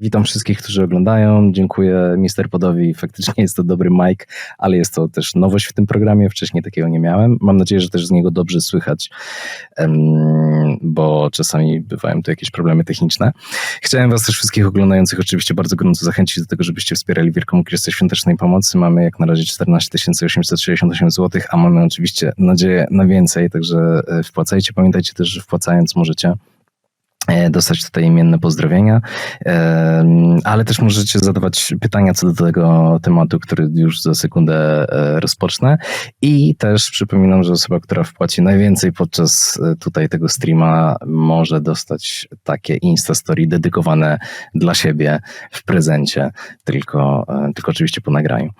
Witam wszystkich, którzy oglądają. Dziękuję Mister Podowi. Faktycznie jest to dobry mic, ale jest to też nowość w tym programie. Wcześniej takiego nie miałem. Mam nadzieję, że też z niego dobrze słychać, bo czasami bywają tu jakieś problemy techniczne. Chciałem Was też wszystkich oglądających oczywiście bardzo gorąco zachęcić do tego, żebyście wspierali Wielką Krystę Świątecznej Pomocy. Mamy jak na razie 14 868 zł, a mamy oczywiście nadzieję na więcej, także e, wpłacajcie. Pamiętajcie też, że wpłacając możecie dostać tutaj imienne pozdrowienia, ale też możecie zadawać pytania co do tego tematu, który już za sekundę e, rozpocznę. I też przypominam, że osoba, która wpłaci najwięcej podczas e, tutaj tego streama, może dostać takie Insta Story dedykowane dla siebie w prezencie, tylko, tylko oczywiście po nagraniu.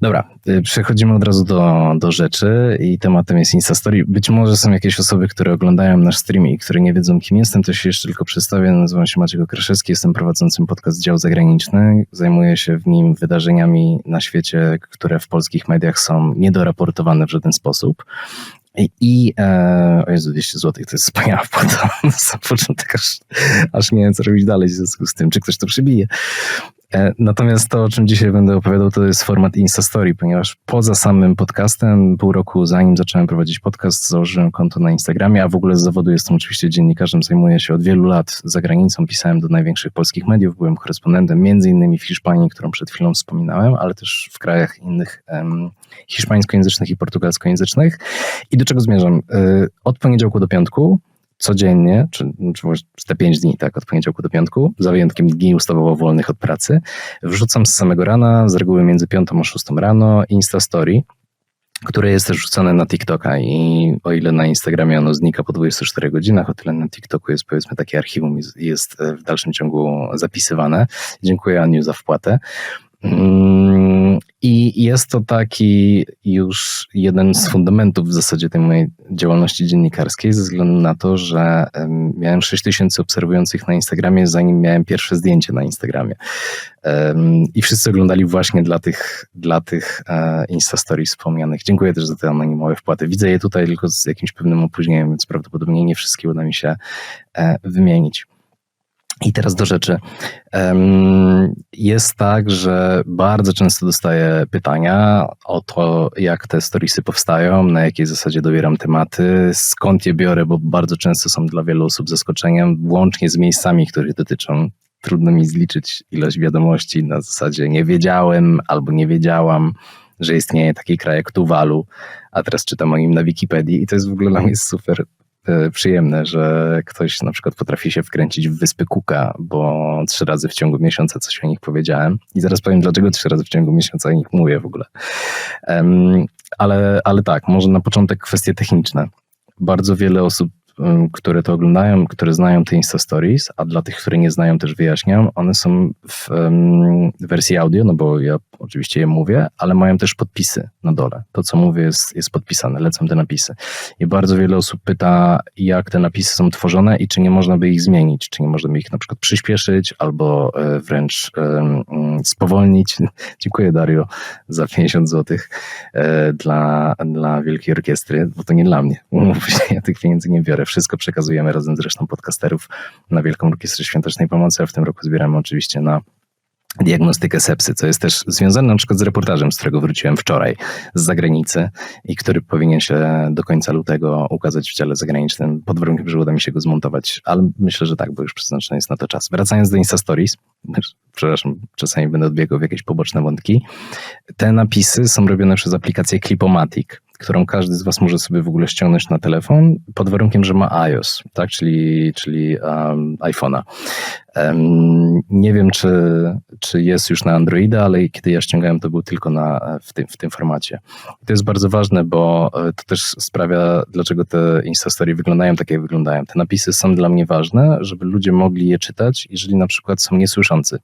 Dobra, przechodzimy od razu do, do rzeczy i tematem jest Insta Story. Być może są jakieś osoby, które oglądają nasz stream i które nie wiedzą, kim jestem, to się jeszcze tylko przedstawię. Nazywam się Maciek Okraszewski, jestem prowadzącym podcast Dział Zagraniczny. Zajmuję się w nim wydarzeniami na świecie, które w polskich mediach są niedoraportowane w żaden sposób. I, i e, o Jezu, 200 zł to jest wspaniała wpłata. Na początek aż, aż nie wiem, co robić dalej w związku z tym, czy ktoś to przybije. E, natomiast to, o czym dzisiaj będę opowiadał, to jest format Instastory, ponieważ poza samym podcastem, pół roku zanim zacząłem prowadzić podcast, założyłem konto na Instagramie, a w ogóle z zawodu jestem oczywiście dziennikarzem, zajmuję się od wielu lat za granicą, pisałem do największych polskich mediów, byłem korespondentem między innymi w Hiszpanii, którą przed chwilą wspominałem, ale też w krajach innych hiszpańskojęzycznych i portugalskojęzycznych. I do czego zmierzam? E, od poniedziałku do piątku codziennie, czy, czy te pięć dni, tak, od poniedziałku do piątku, za wyjątkiem dni ustawowo wolnych od pracy, wrzucam z samego rana, z reguły między piątą a szóstą rano, Insta Story, które jest też rzucone na TikToka i o ile na Instagramie ono znika po 24 godzinach, o tyle na TikToku jest powiedzmy takie archiwum jest w dalszym ciągu zapisywane. Dziękuję Aniu za wpłatę. Mm, I jest to taki już jeden z fundamentów w zasadzie tej mojej działalności dziennikarskiej, ze względu na to, że miałem 6 tysięcy obserwujących na Instagramie, zanim miałem pierwsze zdjęcie na Instagramie. I wszyscy oglądali właśnie dla tych, dla tych e, Insta Stories wspomnianych. Dziękuję też za te anonimowe wpłaty. Widzę je tutaj tylko z jakimś pewnym opóźnieniem, więc prawdopodobnie nie wszystkie uda mi się e, wymienić. I teraz do rzeczy. Jest tak, że bardzo często dostaję pytania o to, jak te storiesy powstają, na jakiej zasadzie dobieram tematy, skąd je biorę, bo bardzo często są dla wielu osób zaskoczeniem, włącznie z miejscami, których dotyczą. Trudno mi zliczyć ilość wiadomości na zasadzie nie wiedziałem albo nie wiedziałam, że istnieje taki kraj jak Tuwalu, a teraz czytam o nim na Wikipedii i to jest w ogóle dla mnie super przyjemne, że ktoś na przykład potrafi się wkręcić w wyspy Kuka, bo trzy razy w ciągu miesiąca coś o nich powiedziałem. I zaraz powiem, dlaczego trzy razy w ciągu miesiąca o nich mówię w ogóle. Ale, ale tak, może na początek kwestie techniczne. Bardzo wiele osób które to oglądają, które znają te Insta Stories, a dla tych, które nie znają też wyjaśniam, one są w wersji audio, no bo ja oczywiście je mówię, ale mają też podpisy na dole. To, co mówię jest, jest podpisane, lecą te napisy. I bardzo wiele osób pyta, jak te napisy są tworzone i czy nie można by ich zmienić, czy nie można by ich na przykład przyspieszyć albo e, wręcz spowolnić. Dziękuję Dario za 50 zł e, dla, dla Wielkiej Orkiestry, bo to nie dla mnie. Ja tych pieniędzy nie biorę wszystko przekazujemy razem z resztą podcasterów na Wielką Orkiestrę Świątecznej Pomocy, a w tym roku zbieramy oczywiście na diagnostykę sepsy, co jest też związane na przykład z reportażem, z którego wróciłem wczoraj z zagranicy i który powinien się do końca lutego ukazać w dziale zagranicznym, pod warunkiem, że uda mi się go zmontować, ale myślę, że tak, bo już przeznaczony jest na to czas. Wracając do Insta Stories, przepraszam, czasami będę odbiegał w jakieś poboczne wątki, te napisy są robione przez aplikację Clipomatic, którą każdy z Was może sobie w ogóle ściągnąć na telefon, pod warunkiem, że ma iOS, tak, czyli, czyli um, iPhone'a. Um, nie wiem, czy, czy jest już na Androida, ale kiedy ja ściągałem, to był tylko na, w, tym, w tym formacie. I to jest bardzo ważne, bo e, to też sprawia, dlaczego te Instastory wyglądają tak, jak wyglądają. Te napisy są dla mnie ważne, żeby ludzie mogli je czytać, jeżeli na przykład są niesłyszący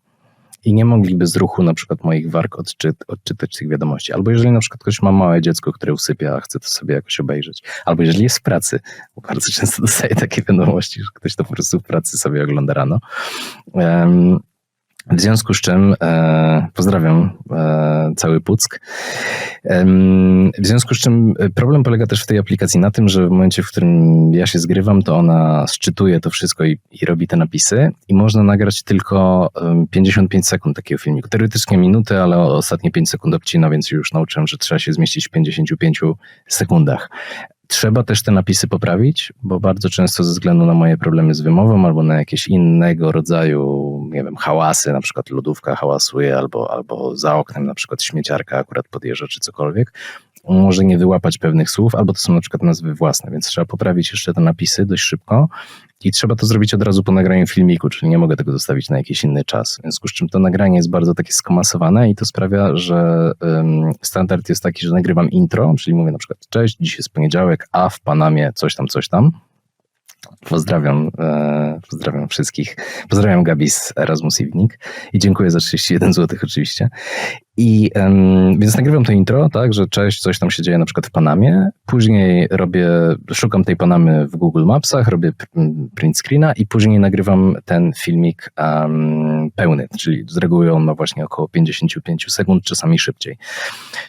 i nie mogliby z ruchu na przykład moich warg odczyt, odczytać tych wiadomości. Albo jeżeli na przykład ktoś ma małe dziecko, które usypia, a chce to sobie jakoś obejrzeć. Albo jeżeli jest w pracy, bo bardzo często dostaję takie wiadomości, że ktoś to po prostu w pracy sobie ogląda rano. Um, W związku z czym e, pozdrawiam e, cały Puck. E, w związku z czym problem polega też w tej aplikacji na tym, że w momencie, w którym ja się zgrywam, to ona szczytuje to wszystko i, i robi te napisy i można nagrać tylko 55 sekund takiego filmiku. Teoretycznie minuty, ale ostatnie 5 sekund obcina, więc już nauczyłem, że trzeba się zmieścić w 55 sekundach. Trzeba też te napisy poprawić, bo bardzo często ze względu na moje problemy z wymową albo na jakieś innego rodzaju, nie wiem, hałasy, na przykład lodówka hałasuje albo, albo za oknem na przykład śmieciarka akurat podjeżdża czy cokolwiek, może nie wyłapać pewnych słów, albo to są na przykład nazwy własne, więc trzeba poprawić jeszcze te napisy dość szybko i trzeba to zrobić od razu po nagraniu filmiku, czyli nie mogę tego zostawić na jakiś inny czas. W związku z czym to nagranie jest bardzo takie skomasowane i to sprawia, że standard jest taki, że nagrywam intro, czyli mówię na przykład cześć, dziś jest poniedziałek, a w Panamie coś tam, coś tam. Pozdrawiam, e, pozdrawiam wszystkich. Pozdrawiam Gabi z Erasmus Evening i dziękuję za 31 zł oczywiście. I um, więc nagrywam to intro, tak, że cześć, coś tam się dzieje na przykład w Panamie. Później robię, szukam tej Panamy w Google Mapsach, robię print screena i później nagrywam ten filmik um, pełny, czyli z reguły on ma właśnie około 55 sekund, czasami szybciej.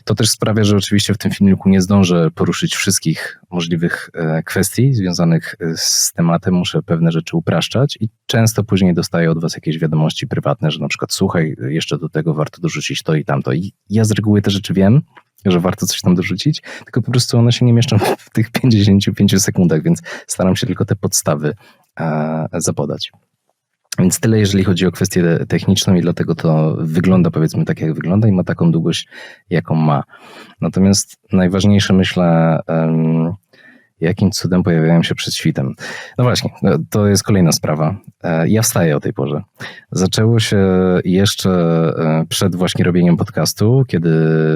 To też sprawia, że oczywiście w tym filmiku nie zdążę poruszyć wszystkich możliwych e, kwestii związanych e, z tematem, muszę pewne rzeczy upraszczać i często później dostaję od was jakieś wiadomości prywatne, że na przykład słuchaj, jeszcze do tego warto dorzucić to i tam tamto. I ja z reguły te rzeczy wiem, że warto coś tam dorzucić, tylko po prostu one się nie mieszczą w tych 55 sekundach, więc staram się tylko te podstawy zapodać. Więc tyle, jeżeli chodzi o kwestię techniczną i dlatego to wygląda powiedzmy tak, jak wygląda i ma taką długość, jaką ma. Natomiast najważniejsze myślę, jakim cudem pojawiają się przed świtem. No właśnie, no, to jest kolejna sprawa. E, ja wstaję o tej porze. Zaczęło się jeszcze e, przed właśnie robieniem podcastu, kiedy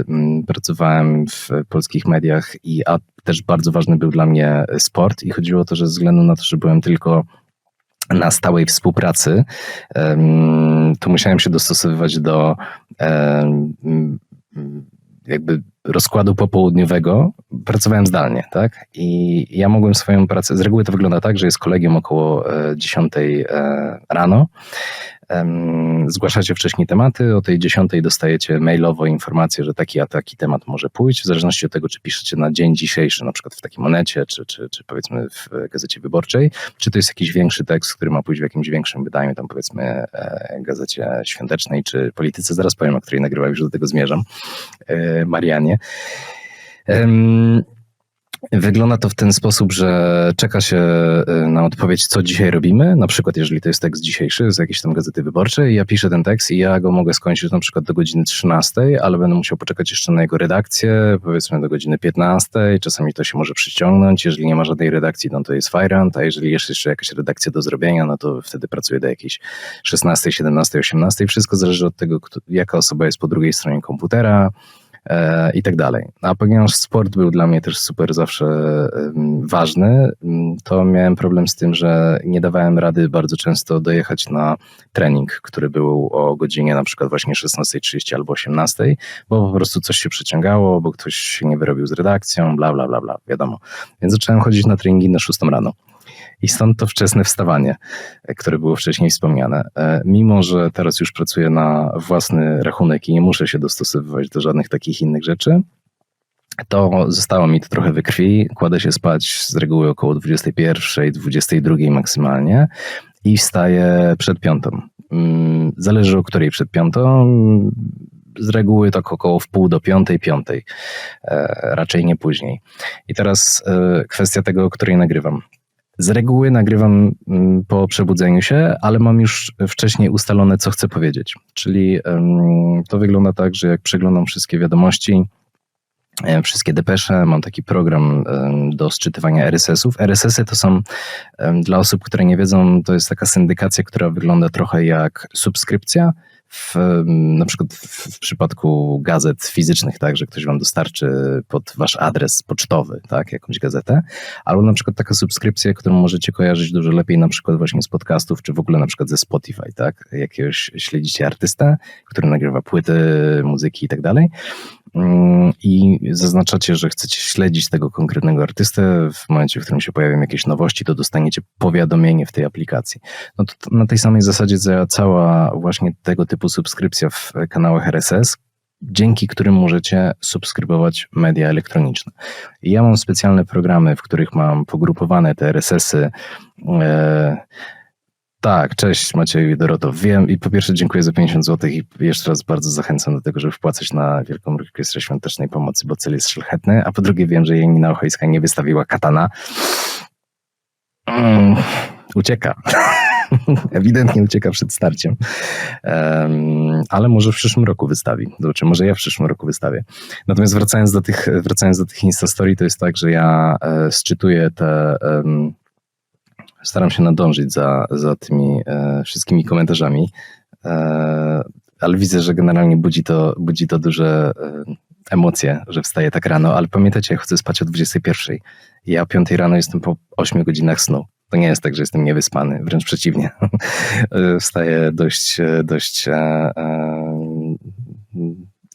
mm, pracowałem w polskich mediach i a też bardzo ważny był dla mnie sport i chodziło o to, że ze względu na to, że byłem tylko na stałej współpracy, to musiałem się dostosowywać do jakby rozkładu popołudniowego pracowałem zdalnie, tak? I ja mogłem swoją pracę, z reguły to wygląda tak, że jest kolegium około 10 e, e, rano zgłaszacie wcześniej tematy, o tej dziesiątej dostajecie mailowo informację, że taki a taki temat może pójść, w zależności od tego, czy piszecie na dzień dzisiejszy, na przykład w takiej monecie, czy, czy, czy powiedzmy w gazecie wyborczej, czy to jest jakiś większy tekst, który ma pójść w jakimś większym wydaniu, tam powiedzmy e, gazecie świątecznej, czy polityce, zaraz powiem, o której nagrywam, już do tego zmierzam, e, Marianie. Wygląda to w ten sposób, że czeka się y, na odpowiedź, co dzisiaj robimy. Na przykład, jeżeli to jest tekst dzisiejszy z jakiejś tam gazety wyborczej, ja piszę ten tekst i ja go mogę skończyć na przykład do godziny 13, ale będę musiał poczekać jeszcze na jego redakcję, powiedzmy do godziny 15. Czasami to się może przyciągnąć. Jeżeli nie ma żadnej redakcji, no to jest fajrant, a jeżeli jest jeszcze jakaś redakcja do zrobienia, no to wtedy pracuję do jakiejś 16, 17, 18. Wszystko zależy od tego, jaka osoba jest po drugiej stronie komputera i tak dalej. A ponieważ sport był dla mnie też super zawsze ważny, to miałem problem z tym, że nie dawałem rady bardzo często dojechać na trening, który był o godzinie na przykład właśnie 16.30 albo 18.00, bo po prostu coś się przeciągało, bo ktoś się nie wyrobił z redakcją, bla, bla, bla, bla, wiadomo. Więc zacząłem chodzić na treningi na 6 rano. I stąd to wczesne wstawanie, e, które było wcześniej wspomniane. E, mimo, że teraz już pracuję na własny rachunek i nie muszę się dostosowywać do żadnych takich innych rzeczy, to zostało mi to trochę we krwi. Kładę się spać z reguły około 21, 22 maksymalnie i wstaję przed piątą. Mm, zależy o której przed piątą. Z reguły tak około w pół do piątej, piątej, e, raczej nie później. I teraz kwestia tego, o której nagrywam. Z reguły nagrywam mm, po przebudzeniu się, ale mam już wcześniej ustalone, co chcę powiedzieć. Czyli to wygląda tak, że jak przeglądam wszystkie wiadomości, e, wszystkie depesze, mam taki program do sczytywania RSS-ów. RSS-y to są, dla osób, które nie wiedzą, to jest taka syndykacja, która wygląda trochę jak subskrypcja, w, na przykład w, przypadku gazet fizycznych, tak, że ktoś wam dostarczy pod wasz adres pocztowy, tak, jakąś gazetę, albo na przykład taka subskrypcja, którą możecie kojarzyć dużo lepiej na przykład właśnie z podcastów, czy w ogóle na przykład ze Spotify, tak, jakiegoś śledzicie artystę, który nagrywa płyty, muzyki i tak dalej. mm, i zaznaczacie, że chcecie śledzić tego konkretnego artystę, w momencie, w którym się pojawią jakieś nowości, to dostaniecie powiadomienie w tej aplikacji. No to na tej samej zasadzie działa cała właśnie tego typu subskrypcja w kanałach RSS, dzięki którym możecie subskrybować media elektroniczne. Ja mam specjalne programy, w których mam pogrupowane te RSS-y. E, tak, cześć Macieju i Doroto. Wiem i po pierwsze dziękuję za 50 zł i jeszcze raz bardzo zachęcam do tego, żeby wpłacać na Wielką Orkiestrę Świątecznej Pomocy, bo cel jest szlachetny, a po drugie wiem, że Janina Ochojska nie wystawiła katana. Mm, ucieka. Ewidentnie ucieka przed starciem. Um, ale może w przyszłym roku wystawi. Zobaczymy, może ja w przyszłym roku wystawię. Natomiast wracając do tych, wracając do tych Instastory, to jest tak, że ja e, szczytuję te... staram się nadążyć za, za tymi e, wszystkimi komentarzami, e, ale widzę, że generalnie budzi to, budzi to duże e, emocje, że wstaję tak rano, ale pamiętacie, ja chcę spać o 21. Ja o 5 rano jestem po 8 godzinach snu. To nie jest tak, że jestem niewyspany, wręcz przeciwnie. Wstaję dość, dość e, e,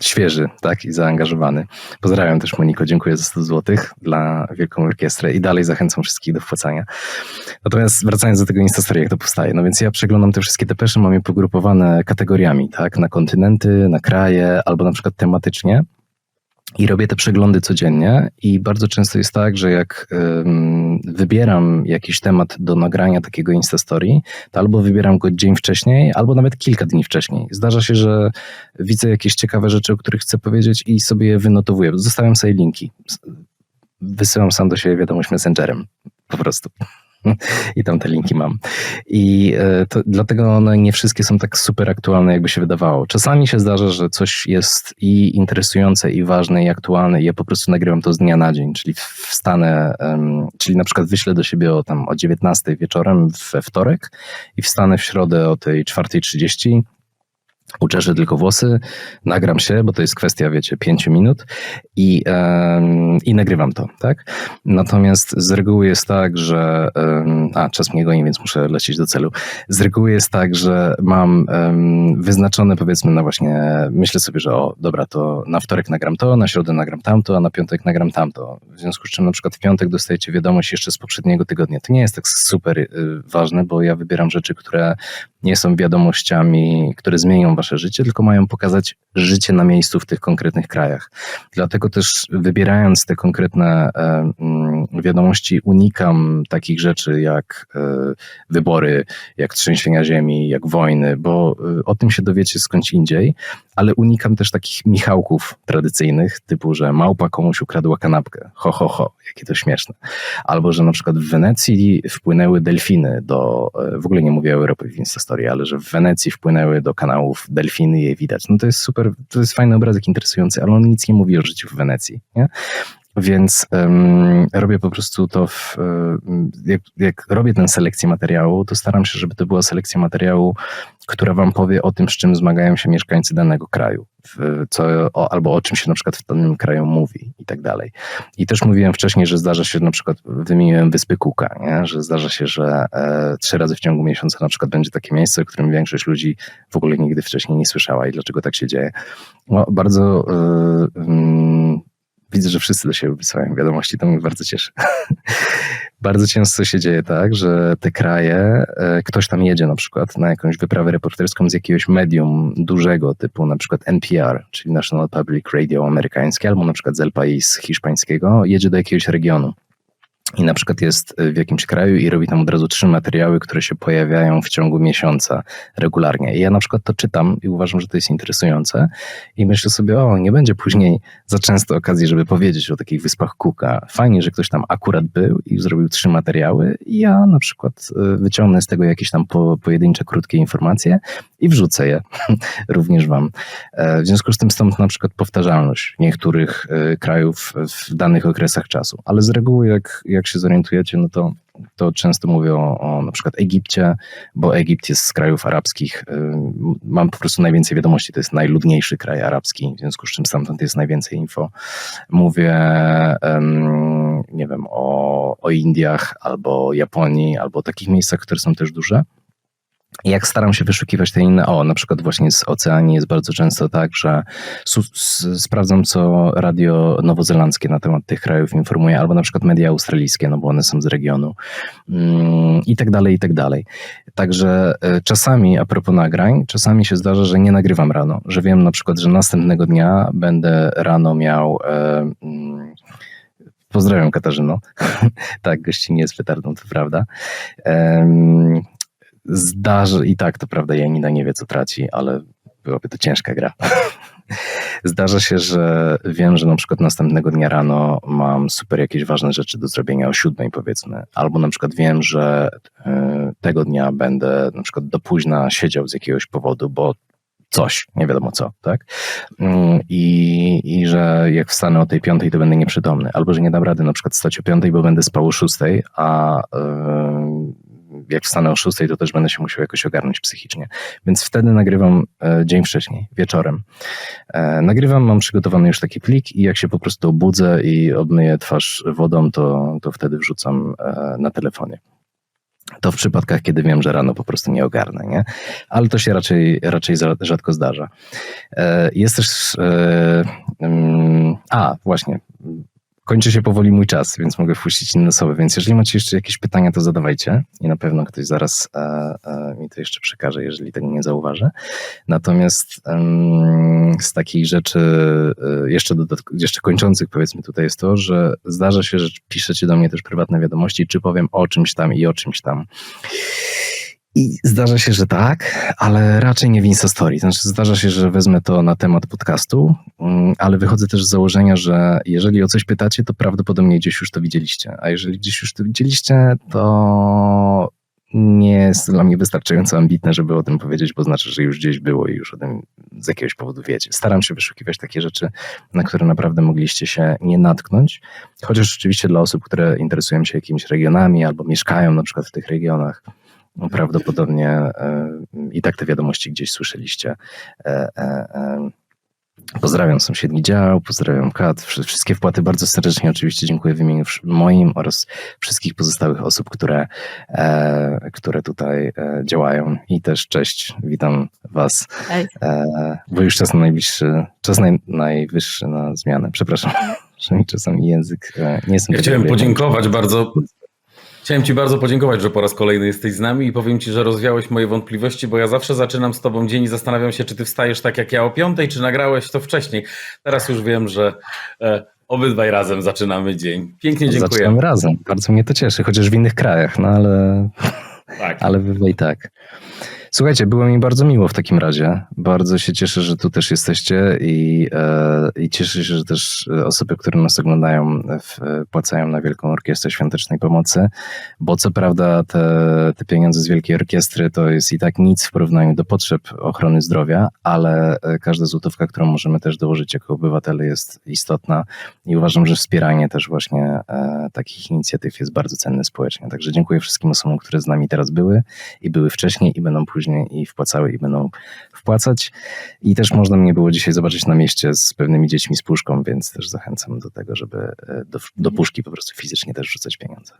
świeży tak, i zaangażowany. Pozdrawiam też Moniko, dziękuję za 100 zł dla Wielką Orkiestrę i dalej zachęcam wszystkich do wpłacania. Natomiast wracając do tego Instastory, jak to powstaje, no więc ja przeglądam te wszystkie depesze, mam je pogrupowane kategoriami, tak, na kontynenty, na kraje, albo na przykład tematycznie. I robię te przeglądy codziennie i bardzo często jest tak, że jak um, wybieram jakiś temat do nagrania takiego Instastory, to albo wybieram go dzień wcześniej, albo nawet kilka dni wcześniej. Zdarza się, że widzę jakieś ciekawe rzeczy, o których chcę powiedzieć i sobie je wynotowuję. Zostawiam sobie linki. Wysyłam sam do siebie wiadomość messengerem. Po prostu. I tam te linki mam. I e, to, dlatego one nie wszystkie są tak super aktualne, jakby się wydawało. Czasami się zdarza, że coś jest i interesujące, i ważne, i aktualne, i ja po prostu nagrywam to z dnia na dzień, czyli wstanę, um, czyli na przykład wyślę do siebie o, tam, o 19 wieczorem we wtorek i wstanę w środę o tej 4.30 uczeszę tylko włosy, nagram się, bo to jest kwestia, wiecie, pięciu minut i, um, i nagrywam to, tak? Natomiast z reguły jest tak, że um, a, czas mnie goni, więc muszę lecieć do celu. Z reguły jest tak, że mam um, wyznaczone powiedzmy na właśnie, myślę sobie, że o, dobra, to na wtorek nagram to, na środę nagram tamto, a na piątek nagram tamto. W związku z czym na przykład w piątek dostajecie wiadomość jeszcze z poprzedniego tygodnia. To nie jest tak super y, ważne, bo ja wybieram rzeczy, które nie są wiadomościami, które zmienią wasze życie, tylko mają pokazać życie na miejscu w tych konkretnych krajach. Dlatego też wybierając te konkretne e, mm, wiadomości, unikam takich rzeczy jak e, wybory, jak trzęsienia ziemi, jak wojny, bo e, o tym się dowiecie skądś indziej, ale unikam też takich michałków tradycyjnych, typu, że małpa komuś ukradła kanapkę. Ho, ho, ho, jakie to śmieszne. Albo, że na przykład w Wenecji wpłynęły delfiny do, w ogóle nie mówię o Europie w Instastory, ale że w Wenecji wpłynęły do kanałów delfiny i je widać. No to jest super, to jest fajny obrazek, interesujący, ale on nic nie mówi o życiu w Wenecji. Nie? Więc um, robię po prostu to, w, jak, jak, robię tę selekcję materiału, to staram się, żeby to była selekcja materiału, która wam powie o tym, z czym zmagają się mieszkańcy danego kraju, co, o, albo o czym się na przykład w danym kraju mówi i tak dalej. I też mówiłem wcześniej, że zdarza się na przykład, wymieniłem Wyspy Kuka, nie? że zdarza się, że e, trzy razy w ciągu miesiąca na przykład będzie takie miejsce, o którym większość ludzi w ogóle nigdy wcześniej nie słyszała i dlaczego tak się dzieje. No, bardzo e, mm, widzę, że wszyscy do siebie wysyłają wiadomości, to mnie bardzo cieszy. bardzo często się dzieje tak, że te kraje, e, ktoś tam jedzie na przykład na jakąś wyprawę reporterską z jakiegoś medium dużego, typu na przykład NPR, czyli National Public Radio amerykańskie, albo na przykład z El País hiszpańskiego, jedzie do jakiegoś regionu i na przykład jest w jakimś kraju i robi tam od razu trzy materiały, które się pojawiają w ciągu miesiąca regularnie. I ja na przykład to czytam i uważam, że to jest interesujące i myślę sobie, o, nie będzie później za często okazji, żeby powiedzieć o takich wyspach Kuka. Fajnie, że ktoś tam akurat był i zrobił trzy materiały i ja na przykład y, wyciągnę z tego jakieś tam po, pojedyncze, krótkie informacje i wrzucę je również wam. E, w związku z tym stąd na przykład powtarzalność niektórych y, krajów w danych okresach czasu. Ale z reguły jak jak się zorientujecie, no to, to często mówię o, o na przykład Egipcie, bo Egipt jest z krajów arabskich. Mam po prostu najwięcej wiadomości, to jest najludniejszy kraj arabski, w związku z czym stamtąd jest najwięcej info. Mówię, nie wiem, o, o Indiach, albo Japonii, albo takich miejscach, które są też duże. Jak staram się wyszukiwać te inne, o, na przykład właśnie z Oceanii jest bardzo często tak, że sprawdzam, co radio nowozelandzkie na temat tych krajów informuje, albo na przykład media australijskie, no bo one są z regionu mm, i tak dalej, i tak dalej. Także e, czasami, a propos nagrań, czasami się zdarza, że nie nagrywam rano, że wiem na przykład, że następnego dnia będę rano miał... E, mm, Pozdrawiam Katarzyno. tak, gościnie jest petardą, to prawda. Zdarzy, i tak to prawda, Janina nie wie, co traci, ale byłaby to ciężka gra. Zdarza się, że wiem, że na przykład następnego dnia rano mam super jakieś ważne rzeczy do zrobienia o siódmej powiedzmy, albo na przykład wiem, że y, tego dnia będę na przykład do późna siedział z jakiegoś powodu, bo coś, nie wiadomo co, tak? Mm, I, I że jak wstanę o tej piątej, to będę nieprzytomny, albo że nie dam rady na przykład stać o piątej, bo będę spał o szóstej, a y, jak wstanę o szóstej, to też będę się musiał jakoś ogarnąć psychicznie. Więc wtedy nagrywam e, dzień wcześniej, wieczorem. E, nagrywam, mam przygotowany już taki plik i jak się po prostu obudzę i obmyję twarz wodą, to, to wtedy wrzucam e, na telefonie. To w przypadkach, kiedy wiem, że rano po prostu nie ogarnę, nie? Ale to się raczej, raczej za- rzadko zdarza. Jest też. mm, A, właśnie. Kończy się powoli mój czas, więc mogę wpuścić inne osoby. Więc jeżeli macie jeszcze jakieś pytania, to zadawajcie i na pewno ktoś zaraz e, e, mi to jeszcze przekaże, jeżeli tego nie zauważę. Natomiast z takich rzeczy e, jeszcze, dodatk- jeszcze kończących, powiedzmy tutaj jest to, że zdarza się, że piszecie do mnie też prywatne wiadomości, czy powiem o czymś tam i o czymś tam. I zdarza się, że tak, ale raczej nie w Instastory. Znaczy, zdarza się, że wezmę to na temat podcastu, mm, ale wychodzę też z założenia, że jeżeli o coś pytacie, to prawdopodobnie gdzieś już to widzieliście. A jeżeli gdzieś już to widzieliście, to nie jest dla mnie wystarczająco ambitne, żeby o tym powiedzieć, bo znaczy, że już gdzieś było i już o tym z jakiegoś powodu wiecie. Staram się wyszukiwać takie rzeczy, na które naprawdę mogliście się nie natknąć. Chociaż rzeczywiście dla osób, które interesują się jakimiś regionami albo mieszkają na przykład w tych regionach, prawdopodobnie e, i tak te wiadomości gdzieś słyszeliście. E, e. Pozdrawiam sąsiedni dział, pozdrawiam kat, wszy- wszystkie wpłaty bardzo serdecznie oczywiście dziękuję w imieniu moim oraz wszystkich pozostałych osób, które, e, które tutaj e, działają i też cześć, witam was, e, bo już czas na najbliższy, czas naj, najwyższy na zmianę, przepraszam, że mi czasami język nie jestem Ja chciałem podziękować bardzo. Chciałem Ci bardzo podziękować, że po raz kolejny jesteś z nami i powiem Ci, że rozwiałeś moje wątpliwości, bo ja zawsze zaczynam z Tobą dzień i zastanawiam się, czy Ty wstajesz tak jak ja o piątej, czy nagrałeś to wcześniej. Teraz już wiem, że e, obydwaj razem zaczynamy dzień. Pięknie dziękuję. Zaczynamy razem, bardzo mnie to cieszy, chociaż w innych krajach, no ale Tak. ale bywa i tak. Słuchajcie, było mi bardzo miło w takim razie. Bardzo się cieszę, że tu też jesteście i, e, i cieszę się, że też e, osoby, które nas oglądają, w, płacają na Wielką Orkiestrę Świątecznej Pomocy, bo co prawda te, te pieniądze z Wielkiej Orkiestry to jest i tak nic w porównaniu do potrzeb ochrony zdrowia, ale e, każda złotówka, którą możemy też dołożyć jako obywatele jest istotna i uważam, że wspieranie też właśnie e, takich inicjatyw jest bardzo cenne społecznie. Także dziękuję wszystkim osobom, które z nami teraz były i były wcześniej i będą później i wpłacały i będą wpłacać. I też można mnie było dzisiaj zobaczyć na mieście z pewnymi dziećmi z puszką, więc też zachęcam do tego, żeby e, do, do puszki po prostu fizycznie też wrzucać pieniądze.